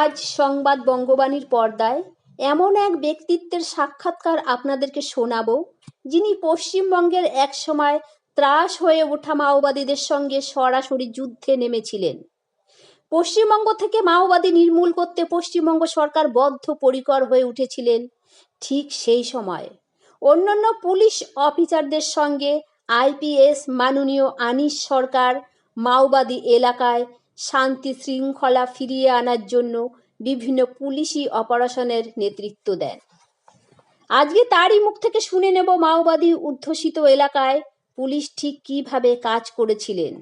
আজ সংবাদ বঙ্গবাণীর পর্দায় এমন এক ব্যক্তিত্বের সাক্ষাৎকার আপনাদেরকে শোনাবো, যিনি পশ্চিমবঙ্গের একসময় ত্রাস হয়ে ওঠা মাওবাদীদের সঙ্গে সরাসরি যুদ্ধে নেমেছিলেন। পশ্চিমবঙ্গ থেকে মাওবাদী নির্মূল করতে পশ্চিমবঙ্গ সরকার বদ্ধপরিকর হয়ে উঠেছিলেন ঠিক সেই সময়। অন্যান্য পুলিশ অফিসারদের সঙ্গে আইপিএস মাননীয় আনিস সরকার মাওবাদী এলাকায় শান্তি শৃঙ্খলা ফিরিয়ে আনার জন্য বিভিন্ন পুলিশি অপারেশনের নেতৃত্ব দেন। আজকে তারই মুখ থেকে শুনে নেব মাওবাদী অধ্যুষিত এলাকায় পুলিশ ঠিক কীভাবে কাজ করেছিলেন।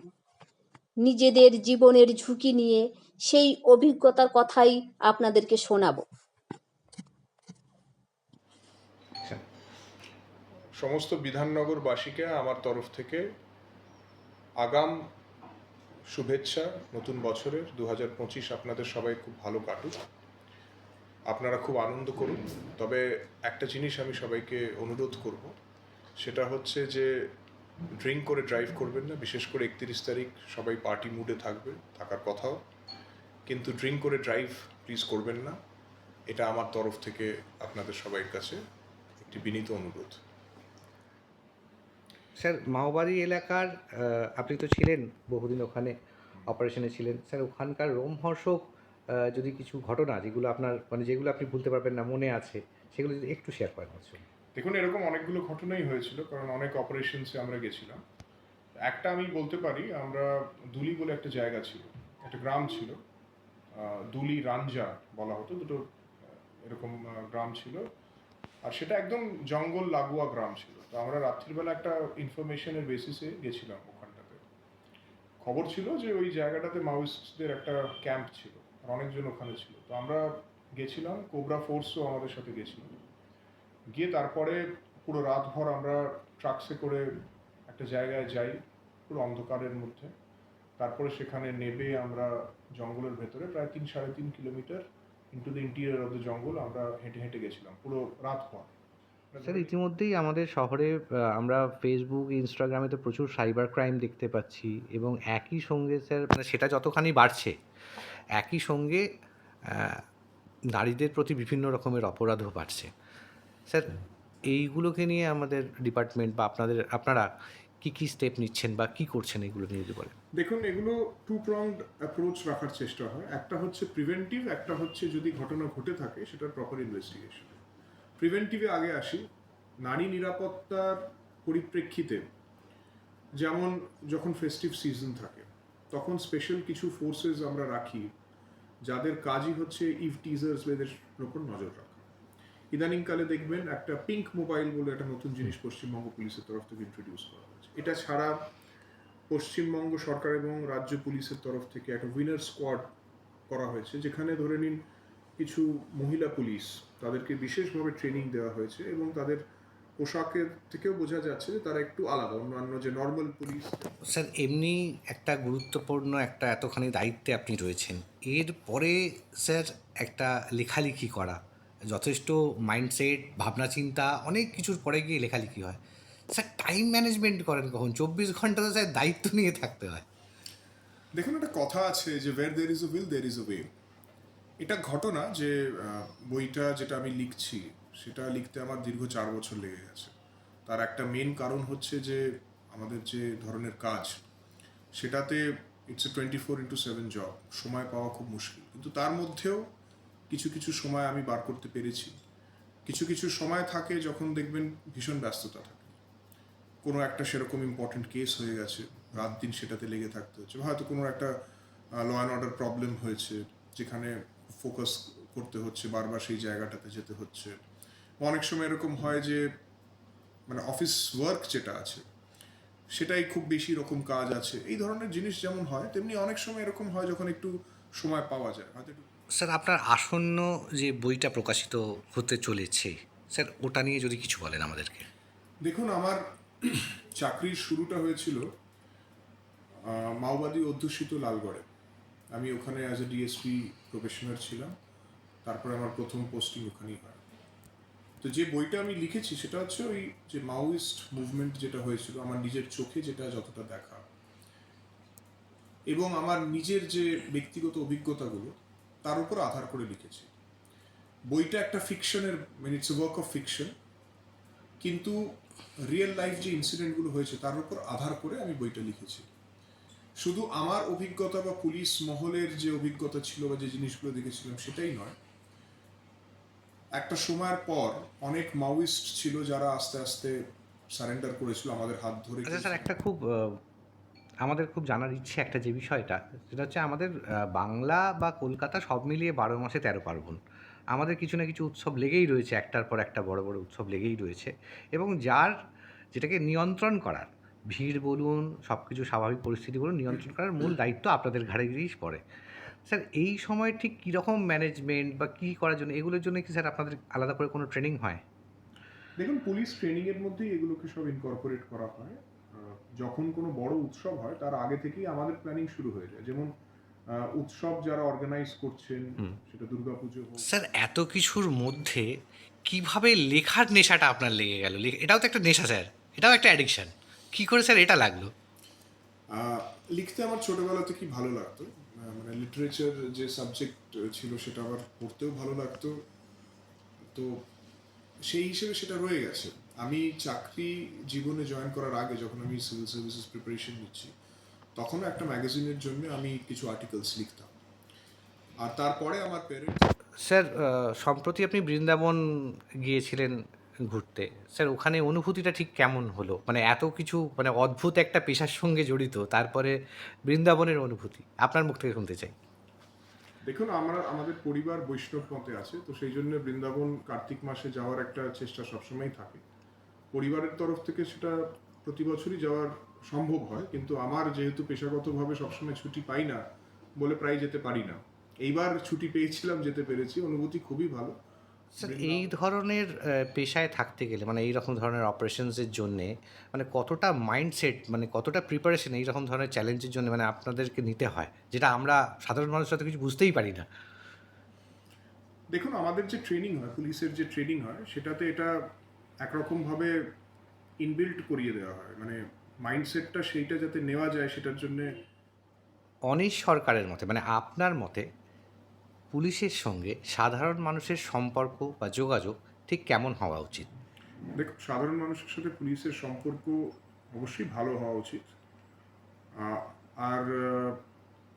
নিজেদের জীবনের ঝুঁকি নিয়ে সেই অভিজ্ঞতার কথাই আপনাদেরকে শোনাবো। সমস্ত বিধাননগরবাসীকে আমার তরফ থেকে আগাম শুভেচ্ছা, নতুন বছরের দু হাজার পঁচিশ আপনাদের সবাই খুব ভালো কাটুক। আপনারা খুব আনন্দ করুন। তবে একটা জিনিস আমি সবাইকে অনুরোধ করব, সেটা হচ্ছে যে ড্রিঙ্ক করে ড্রাইভ করবেন না, বিশেষ করে একত্রিশ তারিখ সবাই পার্টি মুডে থাকবে, থাকার কথাও। কিন্তু ড্রিঙ্ক করে ড্রাইভ প্লিজ করবেন না, এটা আমার তরফ থেকে আপনাদের সবাইয়ের কাছে একটি বিনীত অনুরোধ। স্যার, মাওবাড়ি এলাকার আপনি তো ছিলেন, বহুদিন ওখানে অপারেশনে ছিলেন। স্যার, ওখানকার রোমহর্ষক যদি কিছু ঘটনা যেগুলো আপনার মানে যেগুলো আপনি ভুলতে পারবেন না, মনে আছে, সেগুলো যদি একটু শেয়ার করেন দেখুন, এরকম অনেকগুলো ঘটনাই হয়েছিল, কারণ অনেক অপারেশনসে আমরা গেছিলাম। একটা আমি বলতে পারি, আমরা দুলি বলে একটা জায়গা ছিল, একটা গ্রাম ছিল দুলি রাঞ্জা বলা হতো, দুটো, এরকম গ্রাম ছিল। আর সেটা একদম জঙ্গল লাগোয়া গ্রাম ছিল। তো আমরা রাত্রিবেলা একটা ইনফরমেশনের বেসিসে গেছিলাম ওখানটাতে। খবর ছিল যে ওই জায়গাটাতে মাওয়িস্টদের একটা ক্যাম্প ছিল, আর অনেকজন ওখানে ছিল। তো আমরা গেছিলাম কোবরা ফোর্সও আমাদের সাথে গেছিল। গিয়ে তারপরে পুরো রাতভর আমরা ট্রাক্সে করে একটা জায়গায় যাই, পুরো অন্ধকারের মধ্যে। তারপরে সেখানে নেবে আমরা জঙ্গলের ভেতরে, প্রায় তিন সাড়ে তিন kilometre into the interior of the jungle আমরা হেঁটে হেঁটে গেছিলাম, পুরো রাত রাতভর। স্যার ইতিমধ্যেই আমাদের শহরে আমরা ফেসবুক ইনস্টাগ্রামে তো প্রচুর সাইবার ক্রাইম দেখতে পাচ্ছি এবং একই সঙ্গে স্যার মানে সেটা যতখানি বাড়ছে একই সঙ্গে নারীদের প্রতি বিভিন্ন রকমের অপরাধও বাড়ছে। স্যার এইগুলোকে নিয়ে আমাদের ডিপার্টমেন্ট বা আপনাদের আপনারা কি কি স্টেপ নিচ্ছেন বা কি করছেন এগুলো নিয়ে যদি বলেন? দেখুন এগুলো টু প্রংড অ্যাপ্রোচ রাখার চেষ্টা হয়। একটা হচ্ছে প্রিভেন্টিভ একটা হচ্ছে যদি ঘটনা ঘটে থাকে সেটার প্রপার ইনভেস্টিগেশন প্রিভেন্টিভে আগে আসি। নারী নিরাপত্তার পরিপ্রেক্ষিতে যেমন যখন ফেস্টিভ সিজন থাকে, তখন স্পেশাল কিছু ফোর্সেস আমরা রাখি যাদের কাজই হচ্ছে ইভ টিজার্সদের ওপর নজর রাখা। ইদানিংকালে দেখবেন একটা পিঙ্ক মোবাইল বলে একটা নতুন জিনিস পশ্চিমবঙ্গ পুলিশের তরফ থেকে ইন্ট্রোডিউস করা হয়েছে। এটা ছাড়া পশ্চিমবঙ্গ সরকার এবং রাজ্য পুলিশের তরফ থেকে একটা উইনার স্কোয়াড করা হয়েছে, যেখানে ধরে নিন কিছু মহিলা পুলিশ তাদেরকে বিশেষভাবে ট্রেনিং দেওয়া হয়েছে এবং তাদের পোশাকের থেকেও বোঝা যাচ্ছে যে তারা একটু আলাদা অন্যান্য যে নর্মাল পুলিশ স্যার এমনি একটা গুরুত্বপূর্ণ একটা এতখানি দায়িত্বে আপনি রয়েছেন। এর পরে স্যার একটা লেখালেখি করা। যথেষ্ট মাইন্ডসেট ভাবনা চিন্তা অনেক কিছুর পরে গিয়ে লেখালেখি হয়। স্যার টাইম ম্যানেজমেন্ট করেন কখন? চব্বিশ ঘণ্টা তো স্যার দায়িত্ব নিয়ে থাকতে হয়। দেখুন একটা কথা আছে যে where there is a will there is a way এটা ঘটনা যে বইটা যেটা আমি লিখছি, সেটা লিখতে আমার দীর্ঘ চার বছর লেগে গেছে। তার একটা মেন কারণ হচ্ছে যে, আমাদের যে ধরনের কাজ, সেটাতে it's a twenty four into seven job সময় পাওয়া খুব মুশকিল। কিন্তু তার মধ্যেও কিছু কিছু সময় আমি বার করতে পেরেছি। কিছু কিছু সময় থাকে যখন দেখবেন ভীষণ ব্যস্ততা থাকে। কোনো একটা সেরকম ইম্পর্টেন্ট কেস হয়ে গেছে, রাত দিন সেটাতে লেগে থাকতে হচ্ছে। হয়তো কোনো একটা ল অ্যান্ড অর্ডার প্রবলেম হয়েছে, যেখানে ফোকাস করতে হচ্ছে বারবার সেই জায়গাটাতে যেতে হচ্ছে। অনেক সময় এরকম হয় যে মানে অফিস ওয়ার্ক যেটা আছে সেটাই খুব বেশি রকম কাজ আছে। এই ধরনের জিনিস যেমন হয় তেমনি অনেক সময় এরকম হয় যখন একটু সময় পাওয়া যায়। হয়তো একটু স্যার আপনার আসন্ন যে বইটা প্রকাশিত হতে চলেছে স্যার ওটা নিয়ে যদি কিছু বলেন আমাদেরকে। দেখুন আমার চাকরির শুরুটা হয়েছিল মাওবাদী অধ্যুষিত লালগড়ে। আমি ওখানে অ্যাজ এ ডিএসপি প্রফেশনাল ছিলাম, তারপরে আমার প্রথম পোস্টিং ওখানেই হয়। তো যে বইটা আমি লিখেছি সেটা হচ্ছে ওই যে মাওয়িস্ট মুভমেন্ট যেটা হয়েছিল, আমার নিজের চোখে যেটা যতটা দেখা। এবং আমার নিজের যে ব্যক্তিগত অভিজ্ঞতাগুলো, তার উপর আধার করে লিখেছি। বইটা একটা ফিকশনের মানে ইটস ওয়ার্ক অফ ফিকশন কিন্তু রিয়েল লাইফ যে ইনসিডেন্টগুলো হয়েছে, তার উপর আধার করে আমি বইটা লিখেছি। শুধু আমার অভিজ্ঞতা বা পুলিশ মহলের যে অভিজ্ঞতা ছিল বা যে জিনিসগুলো দেখেছিলাম সেটাই নয়। একটা সময়ের পর অনেক মাওয়িস্ট ছিল যারা আস্তে আস্তে সারেন্ডার করেছিল আমাদের হাত ধরে আচ্ছা স্যার একটা খুব আমাদের খুব জানার ইচ্ছে একটা যে বিষয়টা সেটা হচ্ছে আমাদের বাংলা বা কলকাতা সব মিলিয়ে বারো মাসে তেরো পার্বণ। আমাদের কিছু না কিছু উৎসব লেগেই রয়েছে একটার পর একটা বড় বড় উৎসব লেগেই রয়েছে। এবং যার যেটাকে নিয়ন্ত্রণ করার ভিড় বলুন সব কিছু স্বাভাবিক পরিস্থিতি বলুন নিয়ন্ত্রণ করার মূল দায়িত্ব আপনাদের ঘাড়ে গিয়েই পড়ে। স্যার এই সময় ঠিক কীরকম ম্যানেজমেন্ট বা কী করার জন্য এগুলোর জন্য কি স্যার আপনাদের আলাদা করে কোনো ট্রেনিং হয়? দেখুন পুলিশ ট্রেনিংয়ের মধ্যেই এগুলোকে সব ইনকর্পোরেট করা হয়। যখন কোনো বড় উৎসব হয় তার আগে থেকেই আমাদের প্ল্যানিং শুরু হয়ে যায়। যেমন উৎসব যারা অর্গানাইজ করছেন। সেটা দুর্গাপুজো স্যার এত কিছুর মধ্যে কীভাবে লেখার নেশাটা আপনার লেগে গেল? এটাও তো একটা নেশা স্যার। এটাও একটা অ্যাডিকশন কি করে স্যার এটা লাগল? লিখতে আমার ছোটবেলা থেকেই ভালো লাগতো। মানে লিটারেচার যে সাবজেক্ট ছিল সেটা আমার পড়তেও ভালো লাগতো। তো সেই হিসেবে সেটা রয়ে গেছে। আমি চাকরি জীবনে জয়েন করার আগে যখন আমি সিভিল সার্ভিসেস প্রিপারেশন নিচ্ছি তখনও একটা ম্যাগাজিনের জন্য আমি কিছু আর্টিকেলস লিখতাম। আর তারপরে আমার প্যারেন্টস স্যার সম্প্রতি আপনি বৃন্দাবন গিয়েছিলেন। ঘুরতে। স্যার, ওখানে অনুভূতিটা ঠিক কেমন হলো? মানে এত কিছু মানে অদ্ভুত একটা পেশার সঙ্গে জড়িত, তারপরে বৃন্দাবনের অনুভূতি, আপনার মুখ থেকে শুনতে চাই। দেখুন, আমরা, আমাদের পরিবার বৈষ্ণব মতে আছে, তো সেই জন্য বৃন্দাবন কার্তিক মাসে যাওয়ার একটা চেষ্টা সবসময় থাকে। পরিবারের তরফ থেকে সেটা প্রতি বছরই যাওয়ার সম্ভব হয়, কিন্তু আমার যেহেতু পেশাগতভাবে সবসময় ছুটি পাই না, বলে প্রায় যেতে পারি না। এইবার ছুটি পেয়েছিলাম, যেতে পেরেছি, অনুভূতি খুবই ভালো। স্যার এই ধরনের পেশায় থাকতে গেলে মানে এই রকম ধরনের অপারেশনসের জন্যে মানে কতটা মাইন্ডসেট মানে কতটা প্রিপারেশন এই রকম ধরনের চ্যালেঞ্জের জন্য মানে আপনাদেরকে নিতে হয়? যেটা আমরা সাধারণ মানুষরা তো কিছু বুঝতেই পারি না। দেখুন আমাদের যে ট্রেনিং হয় পুলিশের যে ট্রেনিং হয় সেটাতে এটা একরকমভাবে ইনবিল্ট করিয়ে দেওয়া হয়। মানে মাইন্ডসেটটা সেইটা যাতে নেওয়া যায় সেটার জন্যে অনিশ সরকারের মতে মানে আপনার মতে পুলিশের সঙ্গে সাধারণ মানুষের সম্পর্ক বা যোগাযোগ ঠিক কেমন হওয়া উচিত? দেখুন, সাধারণ মানুষের সাথে পুলিশের সম্পর্ক অবশ্যই ভালো হওয়া উচিত। আর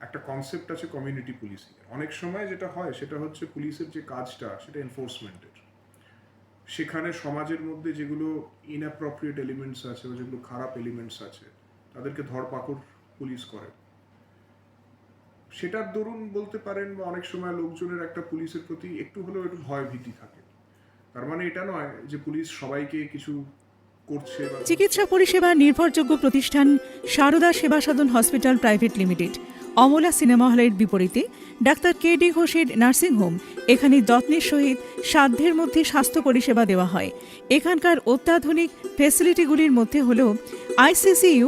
একটা কনসেপ্ট আছে কমিউনিটি পুলিশিং অনেক সময় যেটা হয়, সেটা হচ্ছে পুলিশের যে কাজটা, সেটা এনফোর্সমেন্টের সেখানে সমাজের মধ্যে যেগুলো ইনঅ্যাপ্রোপ্রিয়েট এলিমেন্টস আছে বা যেগুলো খারাপ এলিমেন্টস আছে, তাদেরকে ধরপাকড় পুলিশ করে। সেটার দরুন বলতে পারেন বা অনেক সময় লোকজনের একটা পুলিশের প্রতি একটু হলেও একটু ভয় ভীতি থাকে। তার মানে এটা নয় যে পুলিশ সবাইকে কিছু করছে চিকিৎসা পরিষেবা নির্ভরযোগ্য প্রতিষ্ঠান Sarada Seva Sadan hospital private limited. Amala cinema হলের বিপরীতে ডাক্তার কে ডি ঘোষের নার্সিংহোম এখানে যত্নের সহিত সাধ্যের মধ্যে স্বাস্থ্য পরিষেবা দেওয়া হয়। এখানকার অত্যাধুনিক ফেসিলিটিগুলির মধ্যে হল ICCU